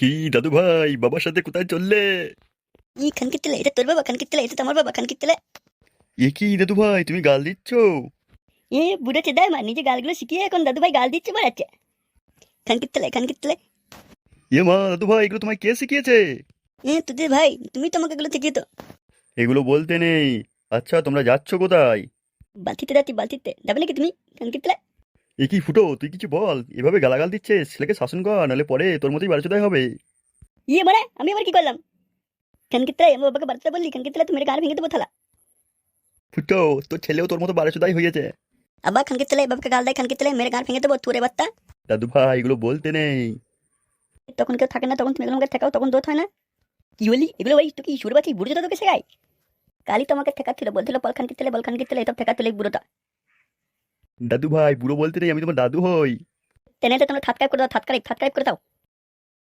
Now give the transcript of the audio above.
কি দাদু ভাই বাবার সাথে কোথায় চললে? ই খানকির তেলে এটা তোর বাবা খানকির তেলে এটা তো আমার বাবা খানকির তেলে এ কি দাদু ভাই তুমি গাল দিচ্ছ? এ বুড়ো চেদায় মা নিজে গালগুলো শিখিয়ে এখন দাদু ভাই গাল দিচ্ছে বাড়াচ্ছে খানকির তেলে খানকির তেলে এ মা দাদু ভাই এগুলো তোমায় কে শিখিয়েছে? এ তোদের ভাই তুমি তো আমাকে এগুলো শিখিয়ে তো এগুলো বলতে নেই। আচ্ছা তোমরা যাচ্ছ কোথায়? বালতিতে যাচ্ছি বালতিতে। যাবে নাকি তুমি খানকির তেলে এ কি ফুটো তুই কিছু বল? এভাবে গালাগাল দিচ্ছিস? ছেলেকে শাসন কর নাহলে পরে তোর মতোই বারোচোদাই হবে। ইয়ে মানে? আমি আবার কি করলাম? খানকির তেলে আমার বাবাকে বাড়তে বললি খানকির তুমি গান ভেঙে দেবো থালা। ফুটো তোর ছেলেও তোর মতো বারোচোদাই হয়েছে। আবার খানকির তেলে বাবাকে গাল দেয় খানকির তেলে মেরে গান ভেঙে দেবো তোরে বাত্তা দাদু ভাই এগুলো বলতে নেই। তখন কেউ থাকে না তখন তুমি এগুলো আমাকে ঠেকাও তখন দোষ হয় না। কি বলি এগুলো ওই তুই কি সুর বাচ্চি বুড়ো তোকে শেখাই কালি তোমাকে ঠেকাচ্ছিল বলছিল বল খানকির তেলে বল খানকির তেলে এসব ঠেকাচ্ছিল এই বুড়োটা। দাদু ভাই বুড়ো বলতে নেই, আমি তোমার দাদু হই। টেনে তোমরা থাতকাইব করে দাও থাতকাইব থাতকাইব করে দাও।